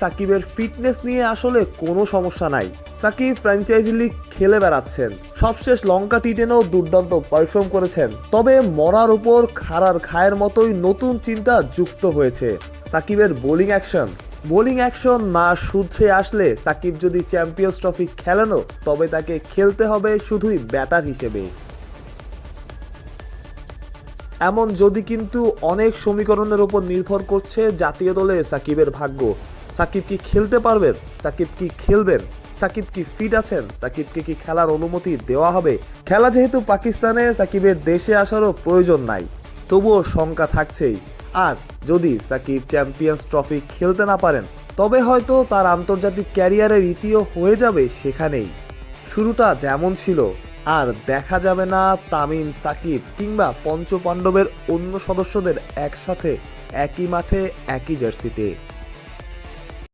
সাকিবের ফিটনেস নিয়ে আসলে কোনো সমস্যা নাই। সাকিব ফ্র্যাঞ্চাইজি লিগ খেলে বেড়াচ্ছেন। সবশেষ লঙ্কা টি টেনেও দুর্দান্ত পারফর্ম করেছেন। তবে মরার উপর খাড়ার খায়ের মতোই নতুন চিন্তা যুক্ত হয়েছে সাকিবের বোলিং অ্যাকশন। বোলিং অ্যাকশন না শুধরে আসলে সাকিব যদি চ্যাম্পিয়ন্স ট্রফি খেলেনও, তবে তাকে খেলতে হবে শুধুই ব্যাটার হিসেবে। এমন যদি কিন্তু অনেক সমীকরণের উপর নির্ভর করছে জাতীয় দলে সাকিবের ভাগ্য। সাকিব কি খেলতে পারবেন? সাকিব কি খেলবেন? সাকিব কি ফিট আছেন? সাকিবকে কি খেলার অনুমতি দেওয়া হবে? খেলা যেহেতু পাকিস্তানে, সাকিবের দেশে আসারও প্রয়োজন নাই। তবুও শঙ্কা থাকছেই। আর যদি সাকিব চ্যাম্পিয়ন্স ট্রফি খেলতে না পারেন, তবে হয়তো তার আন্তর্জাতিক ক্যারিয়ারের ইতিও হয়ে যাবে সেখানেই। শুরুটা যেমন ছিল, আর দেখা যাবে না তামিম, সাকিব কিংবা পঞ্চ পাণ্ডবের অন্য সদস্যদের একসাথে একই মাঠে একই জার্সিতে।